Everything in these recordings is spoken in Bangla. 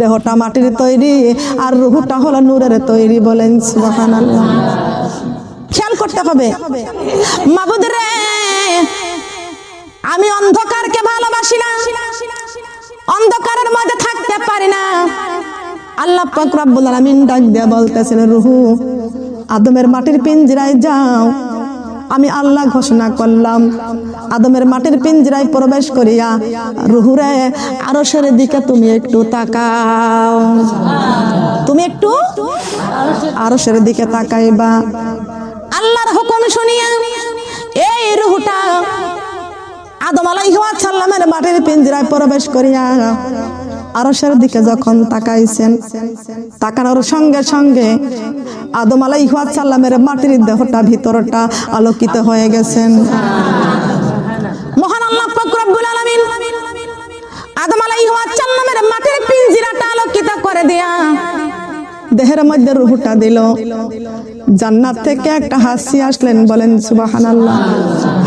দেহটা মাটির তৈরি, আর রুহুটা হলো নূরের তৈরি বলেন খেয়াল করতে হবে, মাবুদ আমি অন্ধকারকে ভালোবাসি না, অন্ধকারের মধ্যে থাকতে পারি না। আল্লাহ পাক রব্বুল আলামিন ডাক দিয়ে বলতেছেন, রুহু, আদমের মাটির পিঞ্জরায় যাও, আমি আল্লাহ ঘোষণা করলাম। আদমের মাটির পিঞ্জরায় প্রবেশ করিয়া রুহুরে, আরশের দিকে তুমি একটু তাকাও। তুমি একটু আরশের দিকে তাকাইবা। আল্লাহর হুকুম শুনিয়া এই রুহুটা আদম আলাইহিস সালামের মাটির পিঞ্জরায় প্রবেশ করিয়া আরশের দিকে যখন তাকাইছেন, তাকানোর সঙ্গে সঙ্গে আদম আলাইহিস সালামের মাটির দেহটা ভিতরটা আলোকিত হয়ে গেছেন আল্লাহ পাক রব্বুল আলামিন আদম পিঞ্জরাটা আলোকিত করে দেয়া দেহের মধ্যে রুহুটা দিল। জান্নাত থেকে একটা হাসি আসলেন, বলেন, সুবহানাল্লাহ।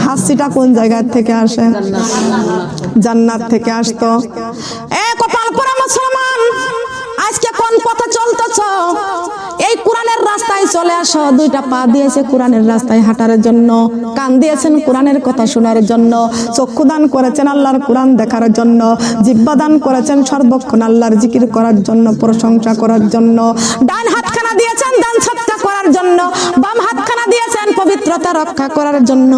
হাসিটা কোন জায়গা থেকে আসে? জান্নাত থেকে আসতো। এ কপাল পরা মুসলমান, আজকে কোন পথে চলতেছ? এই কোরআনের রাস্তায় চলে আসো। দুইটা পা দিয়েছে কোরআনের রাস্তায় হাঁটার জন্য। কান দিয়েছেন কোরআনের কথা শোনার জন্য। চক্ষু দান করেছেন আল্লাহর কোরআন দেখার জন্য। জিব্বা দান করেছেন সর্বক্ষণ আল্লাহর জিকির করার জন্য, প্রশংসা করার জন্য। ডান হাতখানা দিয়েছেন দান সৎকা করার জন্য। বাম দিয়েছেন পবিত্রতা রক্ষা করার জন্য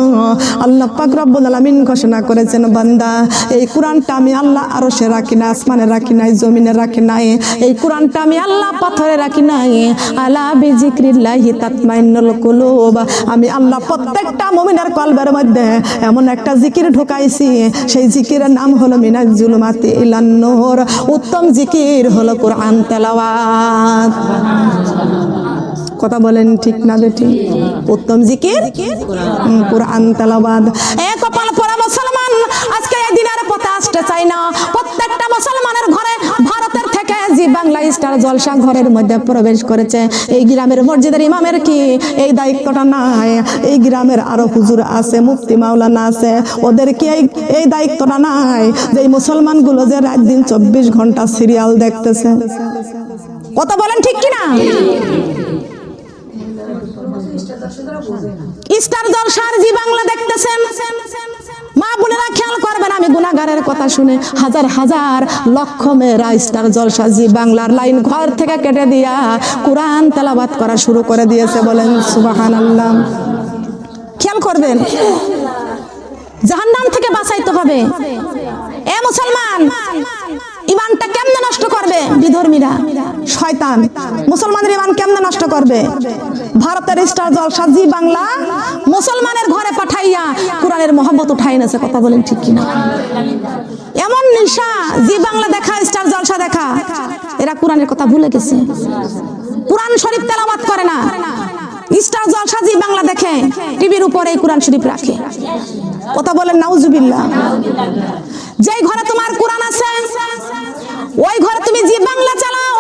আল্লাহ পাক রব্বুল আলামিন ঘোষণা করেছেন, বান্দা, এই কোরআনটা আমি আল্লাহ আরও সে রাখি না আসমানে রাখি নাই, জমিনে রাখি নাই, এই কোরআনটা আমি আল্লাহ পাথরে রাখি নাই। আলা বিজিক্রিল্লাহি তাতমাইন্নুল কুলুব। আমি আল্লাহ প্রত্যেকটা মুমিনের কলবের মধ্যে এমন একটা জিকির ঢুকাইছি, সেই জিকিরের নাম হলো মিনাজ জুলুমাতি ইলান উত্তম জিকির হলো কোরআন তেলাওয়াত। কথা বলেন ঠিক না বেটি? উত্তম জিকির? কোরআন তেলাওয়াত। এ কপাল পরা মুসলমান, আজকে এই দিনের পথে আসতে চাই না। প্রত্যেকটা মুসলমানের ঘরে ভারতের থেকে জি বাংলা স্টার জলসা ঘরের মধ্যে প্রবেশ করেছে। এই গ্রামের মসজিদের ইমামের কি এই দায়িত্বটা নাই? এই গ্রামের আরও হুজুর আছে, মুফতি মাওলানা আছে। ওদের কি এই এই দায়িত্বটা নাই? যে মুসলমানগুলো যে রাত দিন চব্বিশ ঘণ্টা সিরিয়াল দেখতেছে। কথা বলেন ঠিক কিনা? স্টার জলসার জি বাংলা দেখতেছেন। মা বোনেরা খেয়াল করবেন, আমি গুনাগারের কথা শুনে হাজার হাজার লক্ষ মেয়েরা স্টার জলসা জি বাংলার লাইন ঘর থেকে কেটে দিয়া কোরআন তেলাবাত করা শুরু করে দিয়েছে বলেন সুবাহান আল্লাহ খেয়াল করবেন, জাহান্নাম থেকে বাঁচাইতে হবে। এ মুসলমান ইমানটা কেমনে নষ্ট করবে? বিধর্মীরা, শয়তান। মুসলমানের ইমান কেমনে নষ্ট করবে? ভারতের স্টার জলসা জি বাংলা মুসলমানের ঘরে পাঠাইয়া কোরআনের মহব্বত উঠাই এনেছে, কথা বলেন ঠিক কিনা? এমন নিশা, জি বাংলা দেখা, স্টার জলসা দেখা, এরা কোরআনের কথা ভুলে গেছে। কোরআন শরীফ তেলাওয়াত করে না। স্টার জলসা জি বাংলা দেখে, টিভির উপরে কোরআন শরীফ রাখে। কথা বলেন, নাউজুবিল্লাহ। যেই ঘরে তোমার কোরআন আছে ওই ঘরে তুমি জি বাংলা চালাও,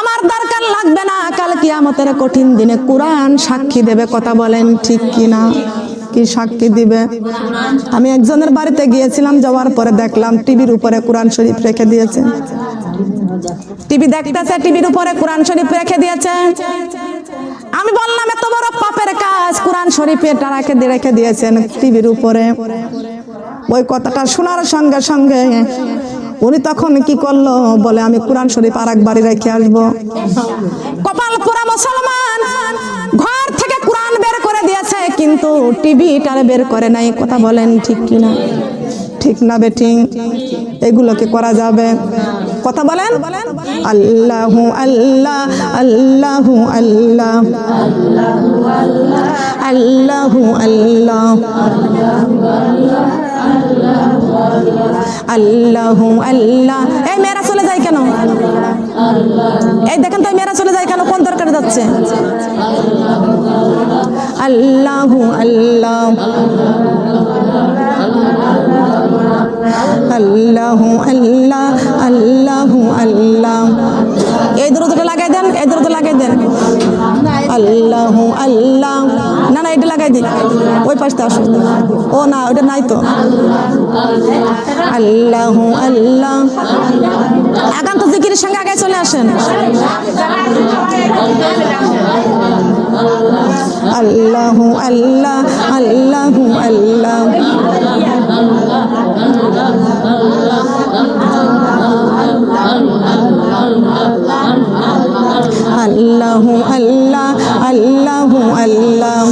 আমার দরকার লাগবে না, কাল কিয়ামতের কঠিন দিনে কোরআন সাক্ষী দেবে, কথা বলেন ঠিক কিনা? কি সাক্ষী দিবে? আমি একজনের বাড়িতে গিয়েছিলাম, যাওয়ার পরে দেখলাম টিভির উপরে কোরআন শরীফ রেখে দিয়েছে। টিভি দেখতেছে, টিভির উপরে কোরআন শরীফ রেখে দিয়েছে। আমি বললাম, এত বড় পাপের কাজ, কোরআন শরীফে এটা রেখে রেখে দিয়েছেন টিভির উপরে। ওই কথাটা শোনার সঙ্গে সঙ্গে উনি তখন কি করল? বলে আমি কোরআন শরীফ আর বাড়ি রেখে আসব। কপাল পুরা মুসলমান ঘর থেকে কোরআন বের করে দিয়েছে কিন্তু টিভিটারে বের করে নাই। কথা বলেন ঠিক কিনা? ঠিক না বেঠিং এগুলোকে করা যাবে? কথা বলেন। আল্লাহু আল্লাহ আল্লাহু আল্লাহ আল্লাহু আল্লাহ আল্লাহু আল্লাহ। এই মেয়েরা চলে যায় কেন? এই দেখেন তো মেয়েরা চলে যায় কেন? কোন দরকারে যাচ্ছে? আল্লাহু আল্লাহ। আল্লাহু আল্লাহ। আল্লাহু আল্লাহ। এই দূরত্বটা লাগাই দেন, এই দূরত্ব লাগাই দেন। আল্লাহু আল্লাহ। না না, এটা লাগাই দিন। ওই পাশটা আসো। ও, না, ওটা নাই তো। আল্লাহ আল্লাহ। একান্ত জিকিরের সঙ্গে আগে চলে আসেন। আল্লাহ আল্লাহ আল্লাহ আল্লাহ। আল্লাহ আল্লাহ আল্লাহ আল্লাহ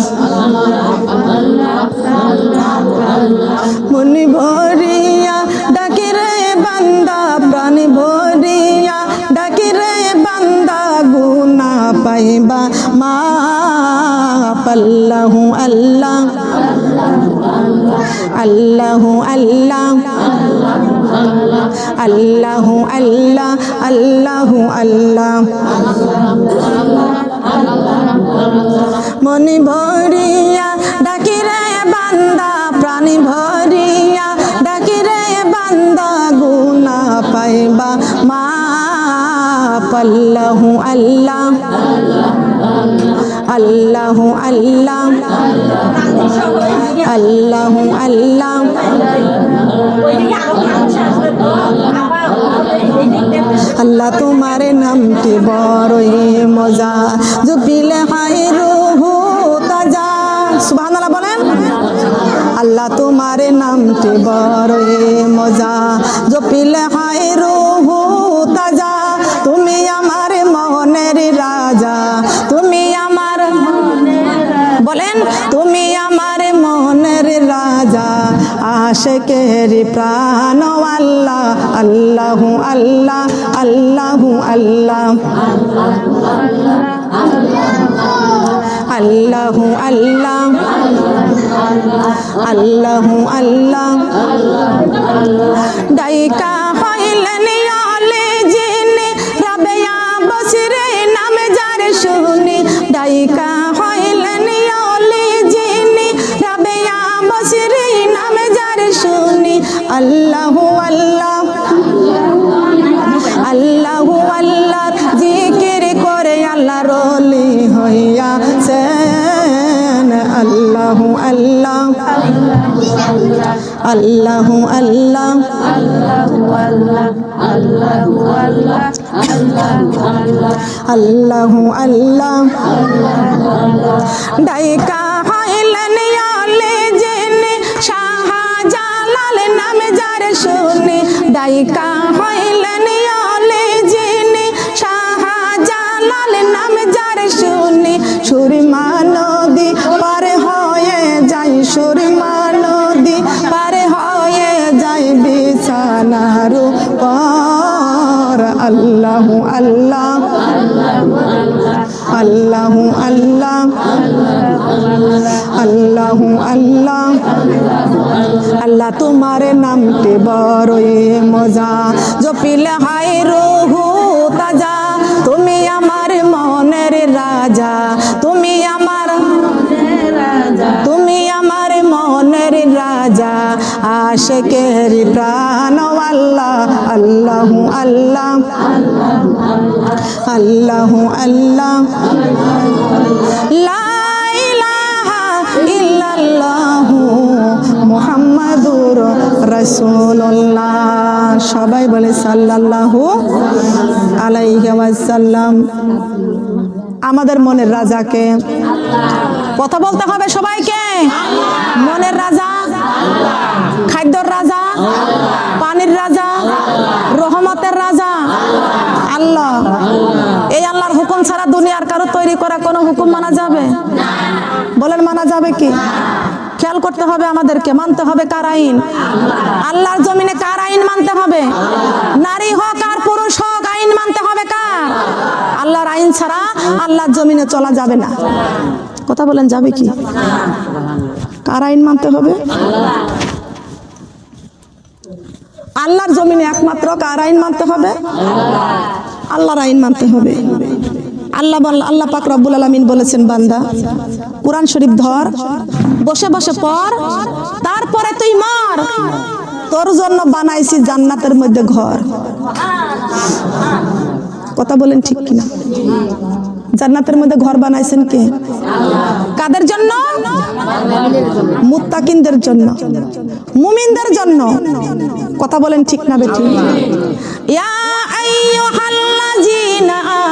মনি ভরিয়া ডাকে রে বান্দা, প্রাণ ভরিয়া ডাকে রে বান্দা গুনা পাইবা মা পাল্লাহু আল্লাহ, আল্লাহু আল্লাহ। আল্লাহু, আল্লাহ আল্লাহু, আল্লাহ মনি ভরিয়া ডাকি রে বান্দা, প্রাণী ভরিয়া ডাকি রে বান্দা গুনা পাইবা মা পাল্লাহু আল্লাহ। আল্লাহু আল্লাহ। আল্লাহু আল্লাহ। আল্লাহ তোমার নামটি বড়ই মজা। জুপিলে হাই রুহু তাজা। সুবহানাল্লাহ বলেন। আল্লাহ তোমার নামটি বড়ই মজা। জপিলে হাই রুহু তাজা। তুমি আমার মনের রাজা। তুমি বলেন, তুমি আমার মনের রাজা আশেকের প্রাণ আল্লাহ, আল্লাহু আল্লাহ আল্লাহু আল্লাহ আল্লাহু আল্লাহ আল্লাহু আল্লাহ, ডাইকা হইলেন আলে জিনে, রাবেয়া বসরে নামে যার শুনি, ডাইকা আল্লাহু আল্লাহ। আল্লাহু আল্লাহ জিকির করে আল্লাহ রলি হইয়া সেন আল্লাহু আল্লাহ। আল্লাহু আল্লাহ। আল্লাহু আল্লাহ। ডাইকা হইলেন ডাইকা হইলেন আলে জেনে শাহজালাল নামে যার শুনে, সুরমা নদী পার হয়ে যাই সুরমা নদী পার হয়ে যাই বিছানার পর আল্লাহু আল্লাহ আল্লাহু আল্লাহ। আল্লাহু আল্লাহ। আল্লাহ তোমার নামটি বড়ই মজা। জপিলে হাই রহু তাজা। তুমি আমার মনের রাজা। তুমি আমার তুমি আমার মনের রাজা। আশেকের প্রাণ আল্লাহ আল্লাহ আল্লাহ। আল্লাহ আল্লাহ। রাসূলুল্লাহ। সবাই বলে সাল্লাল্লাহু আলাইহি ওয়াসাল্লাম। আমাদের মনের রাজাকে। কথা বলতে হবে সবাইকে। মনের রাজা, খাদ্যর রাজা, পানির রাজা, রহমতের রাজা। আল্লাহ, এই আল্লাহর হুকুম ছাড়া দুনিয়ার কারও তৈরি করা কোনো হুকুম মানা যাবে? বলেন মানা যাবে কি? খেয়াল করতে হবে আমাদেরকে, মানতে হবে কার আইন? আল্লাহর জমিনে কার আইন মানতে হবে? নারী হোক আর পুরুষ হোক, আইন মানতে হবে কার? আল্লাহর আইন ছাড়া আল্লাহর জমিনে চলা যাবে না। কথা বলেন, যাবে কি? কার আইন মানতে হবে? আল্লাহর জমিনে একমাত্র কার আইন মানতে হবে? আল্লাহর আইন মানতে হবে। আল্লাহ আল্লাহ পাক রব্বুল আলামিন বলেছেন, বান্দা, কোরআন শরীফ ধর, বসে বসে পড়, তারপরে তুই মর। তোর জন্য বানাইছি জান্নাতের মধ্যে ঘর। কথা বলেন ঠিক কিনা? জান্নাতের মধ্যে ঘর বানাইছেন কে? কাদের জন্য? মুত্তাকিনদের জন্য। মুমিনদের জন্য। কথা বলেন ঠিক না বেঠিক ইয়া আইয়ুহাল্লাযীনা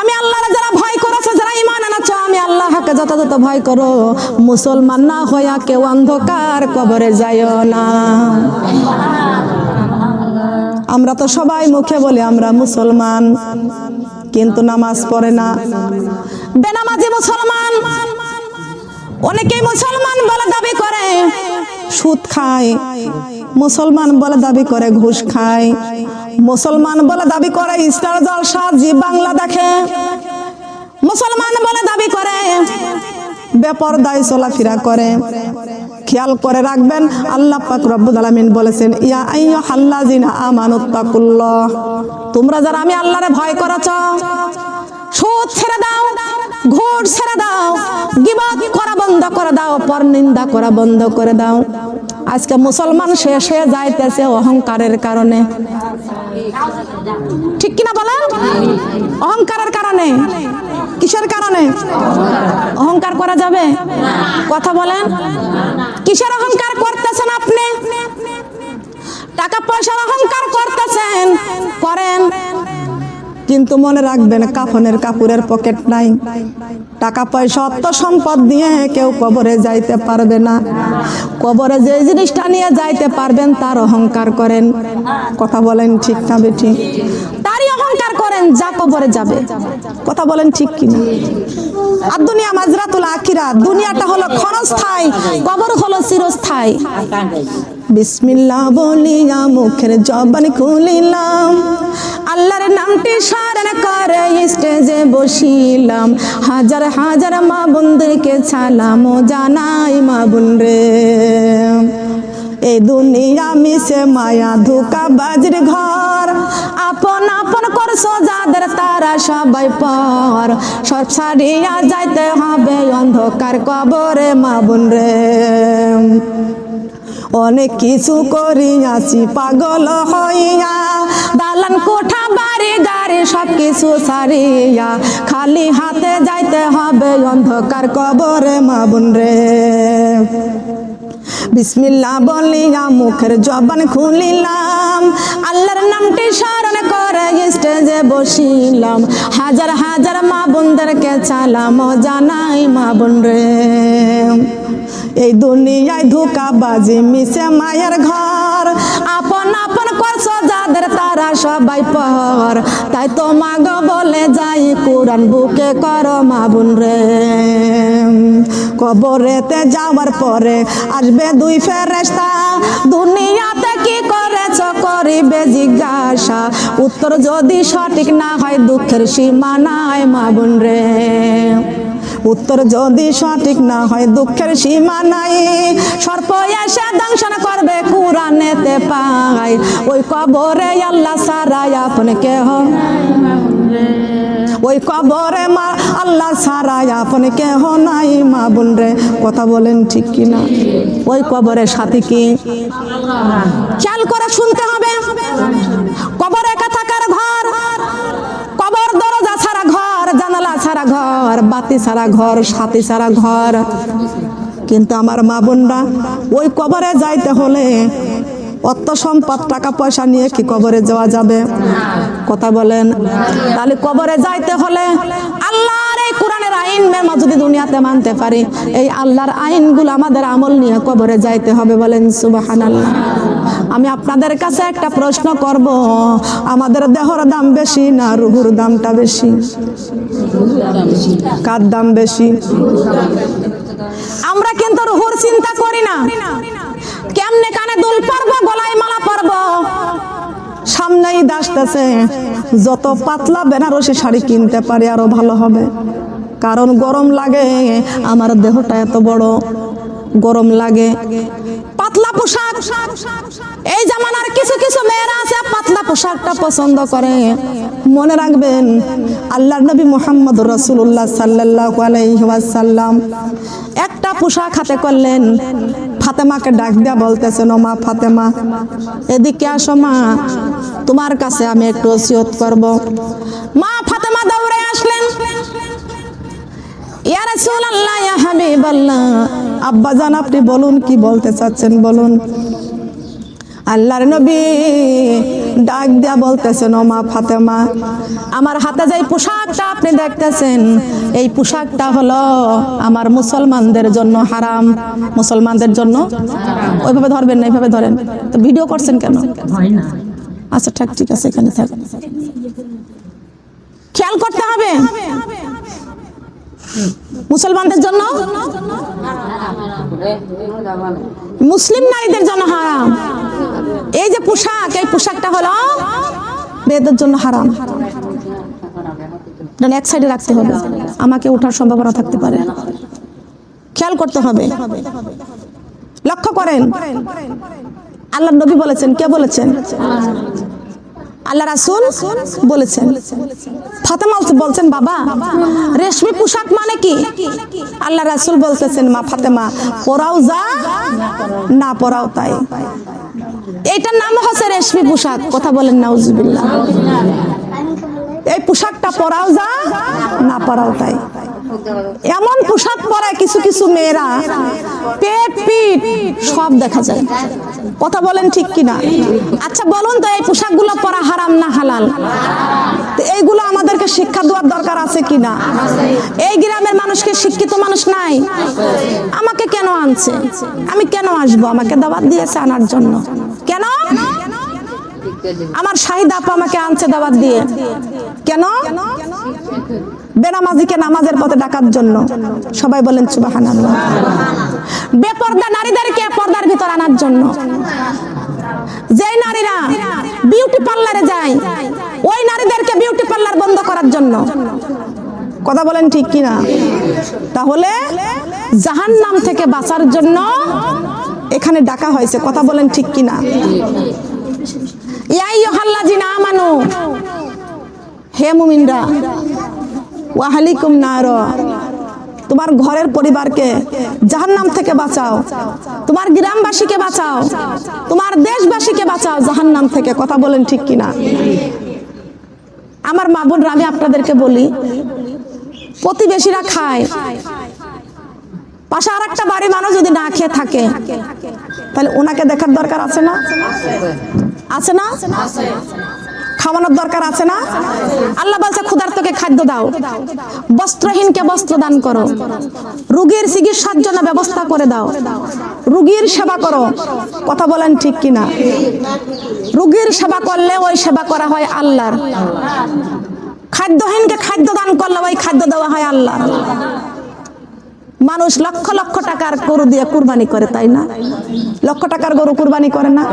আমি আল্লাহর যারা ভয় করেছে, যারা ইমান আনাচ্ছ আমি আল্লাহকে যথাযথ ভয় করো। মুসলমান না হইয়া কেউ অন্ধকার কবরে যায় না। আমরা তো সবাই মুখে বলি আমরা মুসলমান, কিন্তু নামাজ পড়ে না। বেনামাজি মুসলমান, অনেকেই মুসলমান বলে দাবি করে, সুদ খায়। মুসলমান বলে দাবি করে, ঘুষ খায়। মুসলমান বলে দাবি করে স্টার জলসা জি বাংলা দেখে। মুসলমান বলে দাবি করে, বেপরদায় চলাফেরা করে। খেয়াল করে রাখবেন, আল্লাহ পাক রব্বুল আলামিন বলেছেন, ইয়া আইয়ু হাল্লাযিনা আমানুত্তাকুল্লাহ তোমরা যারা আমি আল্লাহরে ভয় করেছ, সুদ ছেড়ে দাও, ঘুষ ছেড়ে দাও, গিবত করা বন্ধ করে দাও, পরনিন্দা করা বন্ধ করে দাও। আজকে মুসলমান শেষ হয়ে যাইতেছে অহংকারের কারণে। ঠিক কিনা বলেন অহংকারের কারণে। কিসের কারণে? অহংকার করা যাবে? কথা বলেন। কিসের অহংকার করতেছেন আপনি? টাকা পয়সার অহংকার করতেছেন। করেন। কিন্তু মনে রাখবেন, কাফনের কাপড়ের পকেট নাই। টাকা পয়সা অত সম্পদ দিয়ে কেউ কবরে যাইতে পারবে না। কবরে যে জিনিসটা নিয়ে যাইতে পারবেন, তার অহংকার করেন। কথা বলেন ঠিক না, বেঠি? তারই অহংকার করেন, যা কবরে যাবে। কথা বলেন ঠিক কিনা? আর দুনিয়া মাজরাতুল আখিরা দুনিয়াটা হলো ক্ষণস্থায়ী কবর হলো চিরস্থায়ী। বিসমিল্লাহ বলিয়া মুখের জবান খুলিলাম, আল্লাহর নামটি স্মরণ করে স্টেজে বসিলাম। হাজার হাজার মা বোনদেরকে ছালাম জানাই মা বোন রে। এই দুনিয়া মিশে মায়া ধোকা বাজির ঘর। আপন আপন করছ যাদের তারা সবাই পর। সব ছাড়িয়া যাইতে হবে অন্ধকার কবরে মা বোন রে। অনেক কিছু করিয়াছি, পাগল হইয়া। দালান, কোঠা, বাড়ি, গাড়ি সব কিছু সারিয়া খালি হাতে যাইতে হবে অন্ধকার কবরে মা বোন রে। বিসমিল্লা বলিয়া মুখের জবান খুলিলাম। আল্লাহর নামটি স্মরণ করে স্টেজে বসিলাম। হাজার হাজার মা বোনদেরকে চালাম জানাই, মা বোন রে। এই দুনিয়ায় ধোকা বাজি মিশে মায়ের ঘর। আপন আপন করছ যাদের তারা সবাই পর, তাই তো মাগ বলে যাই, কোরআন বুকে কর মা বোন রে। কবরেতে যাওয়ার পরে আসবে দুই ফেরেস্তা দুনিয়াতে কি করেছ করিবে জিজ্ঞাসা। উত্তর যদি সঠিক না হয়, দুঃখের সীমা নাই মা বোন রে। উত্তর যদি সঠিক না হয় দুঃখের সীমা নাই। সর্প এসে দংশন করবে কোরআনেতে পাই। ওই কবরে আল্লাহ সারাই আপন কেহ? ওই কবরে মা আল্লাহ সারাই আপন কেহ নাই, মা বোন রে? কথা বলেন ঠিক কিনা? ওই কবরে সাথে কি? খেয়াল করে শুনতে হবে। ঘর, বাতি সারা ঘর সাথী সারা ঘর। কিন্তু আমার মা বোনরা, ওই কবরে যাইতে হলে অর্থ সম্পদ, টাকা পয়সা নিয়ে কি কবরে যাওয়া যাবে? কথা বলেন। তাহলে কবরে যাইতে হলে আল্লাহর এই কোরআনের আইন মেমা যদি দুনিয়াতে মানতে পারি, এই আল্লাহর আইনগুলো আমাদের আমল নিয়ে কবরে যাইতে হবে বলেন সুবাহান আল্লাহ আমি আপনাদের কাছে একটা প্রশ্ন করব, আমাদের দেহর দাম বেশি না রুহুর দামটা বেশি? কার দাম বেশি? আমরা কিন্তু রুহুর চিন্তা করি না। কেমনে কানে দুল পরব, গলায় মালা পরব? সামনেই দাসতেছে যত পাতলা বেনারসি শাড়ি কিনতে পারি আরও ভালো হবে। কারণ গরম লাগে, আমার দেহটা এত বড়, গরম লাগে। পাতলা পোশাক। এই জামানার কিছু কিছু মেয়েরা আছে, পাতলা পোশাকটা পছন্দ করে। মনে রাখবেন আল্লাহ নবী মোহাম্মদ রসুল্লাহ সাল্লাহ আলাইসাল্লাম একটা পোশাক হাতে করলেন। ফাতেমাকে ডাক দিয়া বলতেছেন ও মা ফাতেমা, এদিকে আসো মা, তোমার কাছে আমি একটু ওসিয়ত করব। মা ফাতেমা দৌড়ে আসলেন। ইয়া রাসূলুল্লাহ ইয়া হাবিবাল্লাহ। আব্বা জান আপনি বলুন কি বলতে চাচ্ছেন বলুন। আল্লাহর নবী ডাক দিয়া বলতেছেন ও মা ফাতেমা আমার হাতে যে পোশাকটা আপনি দেখতেছেন এই পোশাকটা হলো আমার মুসলমানদের জন্য হারাম। মুসলমানদের জন্য ওইভাবে ধরবেন না এইভাবে ধরেন। তো ভিডিও করছেন কেন? আচ্ছা ঠিক ঠিক আছে এখানে থাক। খেয়াল করতে হবে। মুসলমানদের জন্য? মুসলিম নারীদের জন্য হারাম। এই যে পোশাক, এই পোশাকটা হলো মেয়েদের জন্য হারাম। এক সাইডে রাখতে হবে। আমাকে ওঠার সম্ভাবনা থাকতে পারে। খেয়াল করতে হবে। লক্ষ্য করেন। আল্লাহ নবী বলেছেন, কে বলেছেন? আল্লাহ রাসুল বলেছেন। ফাতেমা বলছেন, বাবা, রেশমি পোশাক মানে কি? আল্লাহ রাসুল বলতেছেন, মা ফাতেমা, পরাও যা, না পরাও তাই। এটার নাম হচ্ছে রেশমি পোশাক। কথা বলেন, নাউজুবিল্লাহ। এই পোশাকটা পরাও যা, না পরাও তাই। এমন পোশাক পরায় কিছু কিছু মেয়েরা, পেট পিট, সব দেখা যায়। কথা বলেন ঠিক কিনা? আচ্ছা বলুন তো, এই পোশাকগুলো পরা হারাম না হালাল? এইগুলো আমাদেরকে শিক্ষা দেওয়ার দরকার আছে কিনা? এই গ্রামের মানুষকে শিক্ষিত মানুষ নাই? আমাকে কেন আনছে? আমি কেন আসব? আমাকে দাওয়াত দিয়েছে আনার জন্য। কেন? আমার শাহিদ আপা আমাকে আনছে দাওয়াত দিয়ে। কেন? বেনামাজিকে নামাজের পথে ডাকার জন্য। সবাই বলেন সুবাহান বেপর্দা নারীদেরকে পর্দার ভিতর আনার জন্য। যেই নারীরা বিউটি পার্লারে যায়, ওই নারীদেরকে বিউটি পার্লার বন্ধ করার জন্য। কথা বলেন ঠিক কিনা? তাহলে জাহান নাম থেকে বাঁচার জন্য এখানে ডাকা হয়েছে। কথা বলেন ঠিক কিনা? হে মুমিনরা তোমার ঘরের পরিবারকে জাহান্নাম থেকে বাঁচাও। তোমার গ্রামবাসীকে বাঁচাও। তোমার দেশবাসীকে বাঁচাও জাহান্নাম থেকে। কথা বলেন ঠিক কিনা? আমার মা বোনরা, আমি আপনাদেরকে বলি, প্রতিবেশীরা খায়। পাশে আর একটা বাড়ি মানুষ যদি না খেয়ে থাকে, তাহলে ওনাকে দেখার দরকার আছে না? আছে না? খাওয়ানোর দরকার আছে না? আল্লাহ বলছে, ক্ষুধার্তকে খাদ্য দাও। বস্ত্রহীনকে বস্ত্র দান করো। রুগীর চিকিৎসার জন্য ব্যবস্থা করে দাও। রুগীর সেবা করো। কথা বলেন ঠিক কিনা? রুগীর সেবা করলে ওই সেবা করা হয় আল্লাহর। খাদ্যহীনকে খাদ্য দান করলে ওই খাদ্য দেওয়া হয় আল্লাহ মানুষ লক্ষ লক্ষ টাকার গরু দিয়ে কুরবানি করে, তাই না? লক্ষ টাকার গরু কুরবানি করে না?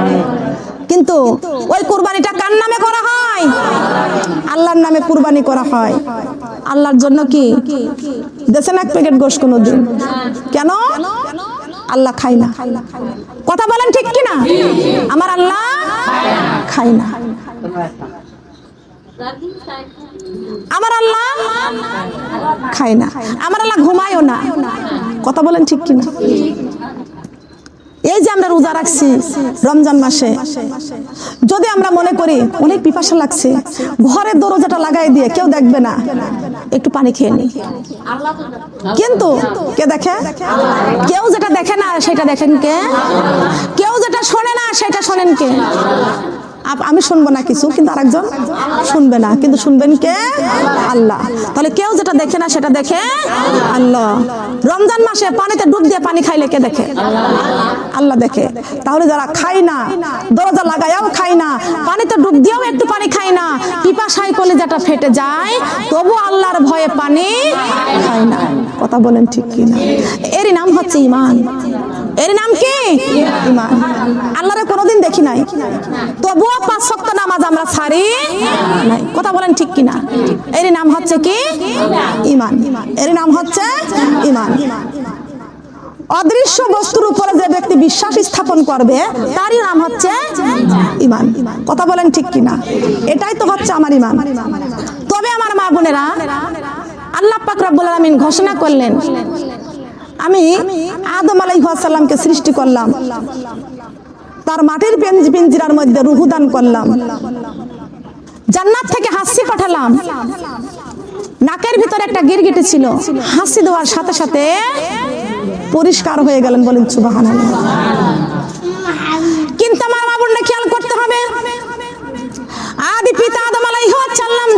কিন্তু ওই কুরবানিটা কার নামে করা হয়? আল্লাহর নামে কুরবানি করা হয়। আল্লাহর জন্য কি? দেশেন এক প্যাকেট গোশ কোনো দিন কেন? আল্লাহ খাই না। কথা বলেন ঠিক কি না? আমার আল্লাহ খাই না। আমার আল্লাহ খায় না। আমার আল্লাহ ঘুমায়ও না। কথা বলেন ঠিক কিনা? এই যে আমরা রোজা রাখছি রমজান মাসে, যদি আমরা মনে করি অনেক পিপাসা লাগছে, ঘরের দরজাটা লাগাই দিয়ে কেউ দেখবে না। একটু পানি খেয়ে নি। কিন্তু কে দেখে? কেউ যেটা দেখে না সেটা দেখেন কে? কেউ যেটা শোনে না সেটা শোনেন কে? আমি শুনব না কিছু, কিন্তু আরেকজন শুনবে না। কিন্তু শুনবেন কে? আল্লাহ। তাহলে কেউ যেটা দেখে না, সেটা দেখে আল্লাহ। রমজান মাসে পানিতে ডুব দিয়ে পানি খাইলে কে দেখে? আল্লাহ দেখে। তাহলে যারা খাই না, দরজা লাগাইয়াও খাই না, পানিতে ডুব দিয়েও একটু পানি খাই না পিপাসাই করলে যেটা ফেটে যায় তবু আল্লাহর ভয়ে পানি খাই না। কথা বলেন ঠিক কিনা? এরই নাম হচ্ছে ইমান। এর নাম কি? ইমান। আল্লাহরে কোনোদিন দেখি নাই। তবুও পাঁচ শক্ত নামাজ আমরা ছাড়ি নাই। কথা বলেন ঠিক কিনা? এর নাম হচ্ছে কি? ইমান। এর নাম হচ্ছে ইমান। অদৃশ্য বস্তুর উপরে যে ব্যক্তি বিশ্বাস স্থাপন করবে, তারই নাম হচ্ছে ইমান। কথা বলেন ঠিক কিনা? এটাই তো হচ্ছে আমার ইমান। তবে আমার মা বোনেরা, আল্লাহ পাক রব্বুল আলামিন ঘোষণা করলেন আমি আদম আলাইহাসাল্লামকে সৃষ্টি করলাম। তার মাটির পেঞ্জ পিঞ্জিরার মধ্যে রুহুদান করলাম। জান্নাত থেকে হাসি পাঠালাম। নাকের ভিতরে একটা গিরগিটি ছিল। হাসি দেওয়ার সাথে সাথে পরিষ্কার হয়ে গেলেন বলেন সুবাহান কিন্তু আমার মা বোনরা খেয়াল করতে হবে আদি পিতা আদম আলাইহিস সালাম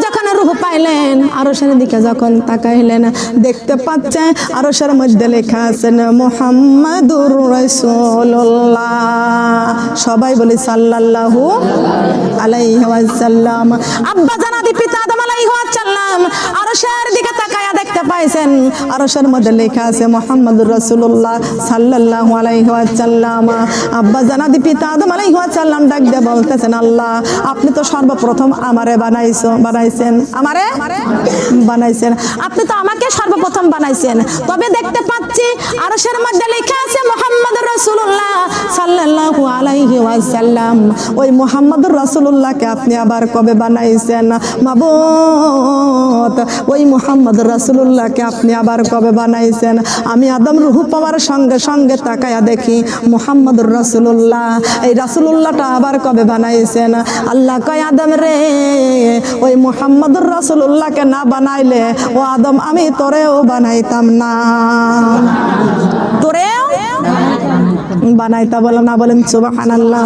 পাইলেন আরশের দিকে যখন তাকাইলেন, দেখতে পাচ্ছে আরশের মধ্যে লেখা আছেন মোহাম্মদুর রাসূলুল্লাহ। সবাই বলে, সাল্লাল্লাহু আলাইহি ওয়াসাল্লাম। আব্বা জানাদি, পিতা আদম আলাইহি ওয়াসাল্লাম, আরশের দিকে তাকায়া পাইছেন আরশের মধ্যে লেখা আছে মুহাম্মাদুর রসুল্লাহ সাল্লাল্লাহু আলাইহি ওয়াসাল্লাম। আব্বা জানাদি পিতা আদম আলাইহিস সালাম ডাক দিয়ে বলতেছেন, আল্লাহ, আপনি তো সর্বপ্রথম আমারে বানাইছো, বানাইছেন। আমারে? বানাইছেন। আপনি তো আমাকে সর্বপ্রথম বানাইছেন। তবে দেখতে পাচ্ছি আরশের মধ্যে লেখা আছে মুহাম্মাদুর রসুল্লাহ সাল্লাল্লাহু আলাইহি ওয়াসাল্লাম। ওই মুহাম্মাদুর রাসূলুল্লাহকে আপনি আবার কবে বানাইছেন? মাবুদ ওই মুহাম্মদুর রাসূলুল্লাহকে আপনি আবার কবে বানাইছেন? আমি আদম রুহু পাওয়ার সঙ্গে সঙ্গে তাকায়া দেখি মুহাম্মদুর রাসূলুল্লাহ। এই রাসূলুল্লাহটা আবার কবে বানাইছেন? আল্লাহ কয়, আদম রে, ওই মুহাম্মদুর রাসূলুল্লাহকে না বানাইলে, ও আদম, আমি তোরেও বানাইতাম না। তোরেও? বানাইতা বলো না বলেন, সুবহানাল্লাহ।